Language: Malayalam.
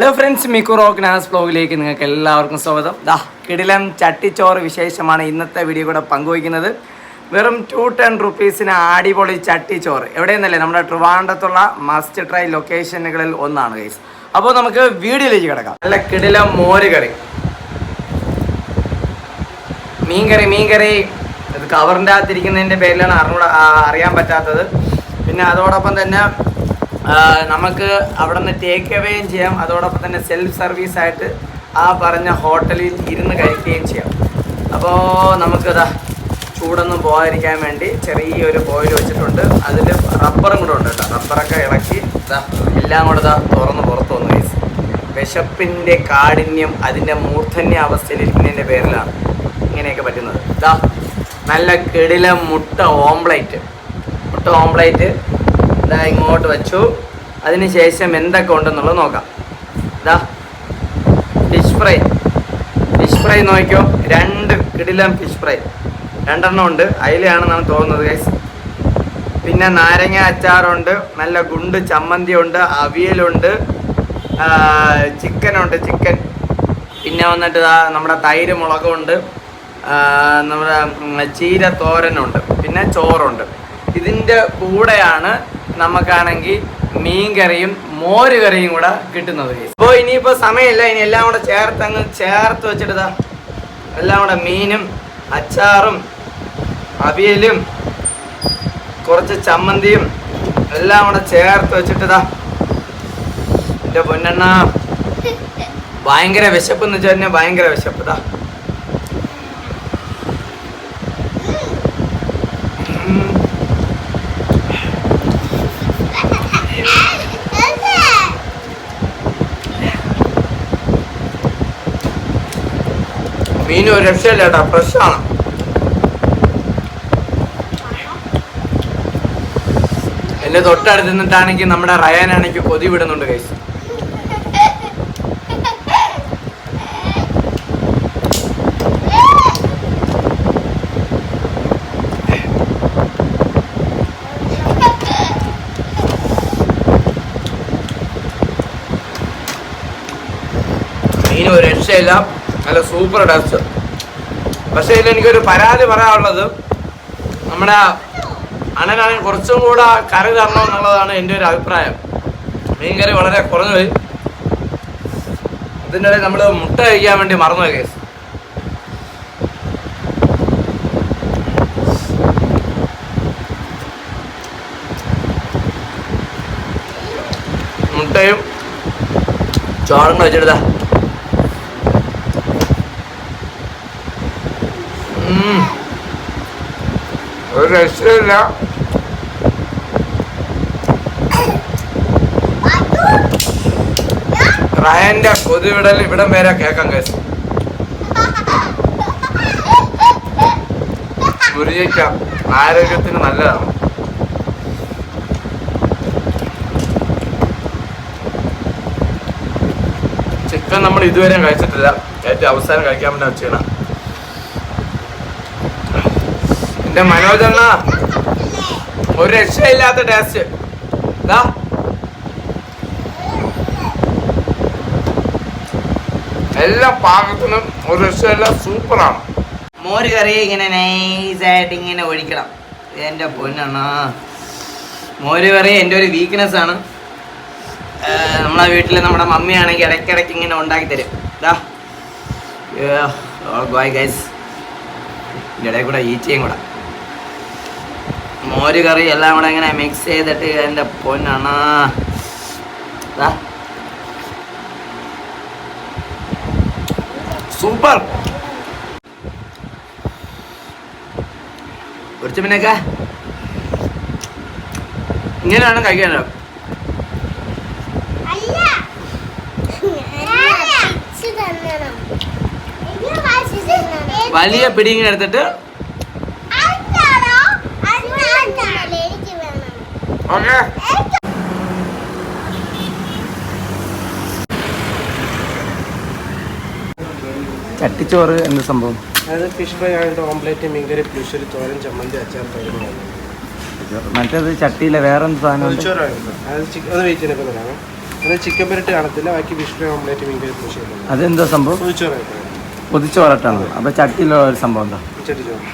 ഹലോ ഫ്രണ്ട്സ് മിക്കു റോക്ക് ബ്ലോഗിലേക്ക് നിങ്ങൾക്ക് എല്ലാവർക്കും സ്വാഗതം. ദാ കിടിലം ചട്ടിച്ചോറ് വിശേഷമാണ് ഇന്നത്തെ വീഡിയോ കൂടെ പങ്കുവയ്ക്കുന്നത്. വെറും ടു ടെൻ റുപ്പീസിന് അടിപൊളി ചട്ടിച്ചോറ്. എവിടെയെന്നല്ലേ? നമ്മുടെ ട്രിവാൻഡത്തുള്ള മസ്റ്റ് ട്രൈ ലൊക്കേഷനുകളിൽ ഒന്നാണ് ഗൈസ് അപ്പോൾ നമുക്ക് വീഡിയോയിലേക്ക് കിടക്കാം. നല്ല കിടിലം മോര് കറി മീൻകറി മീൻകറി. ഇത് കവറിന്റെ അകത്തിരിക്കുന്നതിന്റെ പേരിലാണ് അറിഞ്ഞൂടാ അറിയാൻ പറ്റാത്തത്. പിന്നെ അതോടൊപ്പം തന്നെ നമുക്ക് അവിടെ നിന്ന് ടേക്ക് അവേയും ചെയ്യാം. അതോടൊപ്പം തന്നെ സെൽഫ് സർവീസ് ആയിട്ട് ആ പറഞ്ഞ ഹോട്ടലിൽ ഇരുന്ന് കഴിക്കുകയും ചെയ്യാം. അപ്പോൾ നമുക്കിതാ ചൂടൊന്നും പോകാതിരിക്കാൻ വേണ്ടി ചെറിയൊരു ബോയിൽ വെച്ചിട്ടുണ്ട്. അതിൽ റബ്ബറും കൂടെ ഉണ്ട് കേട്ടോ. റബ്ബറൊക്കെ ഇളക്കി ഇതാ എല്ലാം കൂടെ ഇതാ തുറന്ന് പുറത്തു വന്നു വയസ്സ് വിശപ്പിന്റെ കാഠിന്യം അതിന്റെ മൂർധന്യ അവസ്ഥയിലിരിക്കുന്നതിന്റെ പേരിലാണ് ഇങ്ങനെയൊക്കെ പറ്റുന്നത്. ഇതാ നല്ല കിടില മുട്ട ഓംപ്ലേറ്റ് മുട്ട ഓംപ്ലേറ്റ് ഇതാ ഇങ്ങോട്ട് വെച്ചു. അതിന് ശേഷം എന്തൊക്കെ ഉണ്ടെന്നുള്ളത് നോക്കാം. ഇതാ ഫിഷ് ഫ്രൈ ഫിഷ് ഫ്രൈ നോക്കിയോ രണ്ട് കിടിലം ഫിഷ് ഫ്രൈ രണ്ടെണ്ണം ഉണ്ട്. അതിലാണെന്നാണ് തോന്നുന്നത് ഗൈസ് പിന്നെ നാരങ്ങ അച്ചാറുണ്ട് നല്ല ഗുണ്ട് ചമ്മന്തി ഉണ്ട് അവിയലുണ്ട് ചിക്കനുണ്ട് ചിക്കൻ. പിന്നെ വന്നിട്ട് നമ്മുടെ തൈര് മുളകുണ്ട് നമ്മുടെ ചീര തോരനുണ്ട് പിന്നെ ചോറുണ്ട്. ഇതിന്റെ കൂടെയാണ് നമുക്കാണെങ്കിൽ മീൻകറിയും മോര് കറിയും കൂടെ കിട്ടുന്നത്. അപ്പോൾ ഇനിയിപ്പോൾ സമയമില്ല. ഇനി എല്ലാം കൂടെ ചേർത്ത് അങ്ങ് ചേർത്ത് വെച്ചിട്ട് എല്ലാം കൂടെ മീനും അച്ചാറും അവിയലും കുറച്ച് ചമ്മന്തിയും എല്ലാം കൂടെ ചേർത്ത് വെച്ചിട്ടതാ. എന്റെ പൊന്നെണ്ണ. ഭയങ്കര വിശപ്പ് എന്ന് വെച്ചാൽ ഭയങ്കര വിശപ്പ് ഇതാ മീൻ ഒരു രക്ഷയില്ല കേട്ടോ ഫ്രഷാണ് എന്റെ തൊട്ടടുത്ത് നിന്നിട്ടാണെങ്കിൽ നമ്മുടെ റയാനാണെങ്കിൽ കൊതി വിടുന്നുണ്ട് കൈസ് മീൻ ഒരു രക്ഷയില്ല. നല്ല സൂപ്പർ ടേസ്റ്റ് പക്ഷേ ഇതിൽ എനിക്കൊരു പരാതി പറയാനുള്ളത് നമ്മുടെ അണനാണെങ്കിൽ കുറച്ചും കൂടെ കറി തരണം എന്നുള്ളതാണ് എന്റെ ഒരു അഭിപ്രായം. മീൻ കറി വളരെ കുറഞ്ഞു പോയി. ഇതിന്റെ നമ്മൾ മുട്ട കഴിക്കാൻ വേണ്ടി മറന്നു കേസ് മുട്ടയും ചോറും കൂടെ ഒരു രക്ഷയില്ല. റയന്റെ കൊതുവിടൽ ഇവിടം വരെ കേക്കാൻ കേസ് ഗുരുജിക്കാം ആരോഗ്യത്തിന് നല്ലതാണ്. ചിക്കൻ നമ്മൾ ഇതുവരെ കഴിച്ചിട്ടില്ല. ഏറ്റവും അവസാനം കഴിക്കാൻ വേണ്ടി വെച്ചാണ് എന്റെ മനോജണ്ണ ഒരു രക്ഷയില്ലാത്ത ടേസ്റ്റ് എല്ലാ പാകത്തിനും ഒരു രക്ഷയില്ല സൂപ്പറാണ്. മോര് കറി ഇങ്ങനെ നൈസായിട്ട് ഇങ്ങനെ ഒഴിക്കണം. എന്റെ പൊന്നാണ് മോര് കറി എന്റെ ഒരു വീക്ക്നെസ് ആണ്. നമ്മളെ വീട്ടിൽ നമ്മുടെ മമ്മിയാണെങ്കിൽ ഇടയ്ക്കിടയ്ക്ക് ഇങ്ങനെ ഉണ്ടാക്കി തരും. ഇതാ ഗോയ് ഗൈസ് ഇതിന്റെ ഇടയിൽ കൂടെ ഈച്ചയും കൂടെ. മോര് കറി എല്ലാം കൂടെ ഇങ്ങനെ മിക്സ് ചെയ്തിട്ട് എന്റെ പൊന്നാണ്. സൂപ്പർ. കുറച്ച് പിന്നൊക്കെ ഇങ്ങനെയാണ് കഴിക്കേണ്ടത്. വലിയ പിടി ഇങ്ങനെ എടുത്തിട്ട് ഓക്കെ. ചട്ടിച്ചോറ് എന്ത് സംഭവം? അതായത് ഫിഷ് ഫ്രൈ ആയിട്ട് ഓംപ്ലേറ്റ് മീൻകറി പുളിശ്ശേരി തോരൻ ചമ്മന്തി അച്ചാർ തരുന്നതാണ് മറ്റേത് ചട്ടിയില്ല വേറെ എന്ത് സാധനം അത് വെയിറ്റ് ചെയ്യാനൊക്കെ തരാമേ അത് ചിക്കൻ പെരട്ട് കാണത്തില്ല. ബാക്കി ഫിഷ് ഫ്രൈ ഓംലേറ്റ് മീൻകറി പുളിശ്ശേരി. അതെന്താ സംഭവം? പുതിച്ചോറായിട്ടാണ്? പൊതിച്ചു അപ്പോൾ അപ്പൊ ചട്ടിയിലുള്ള ഒരു സംഭവം എന്താ? ഉച്ചടി ചോറ്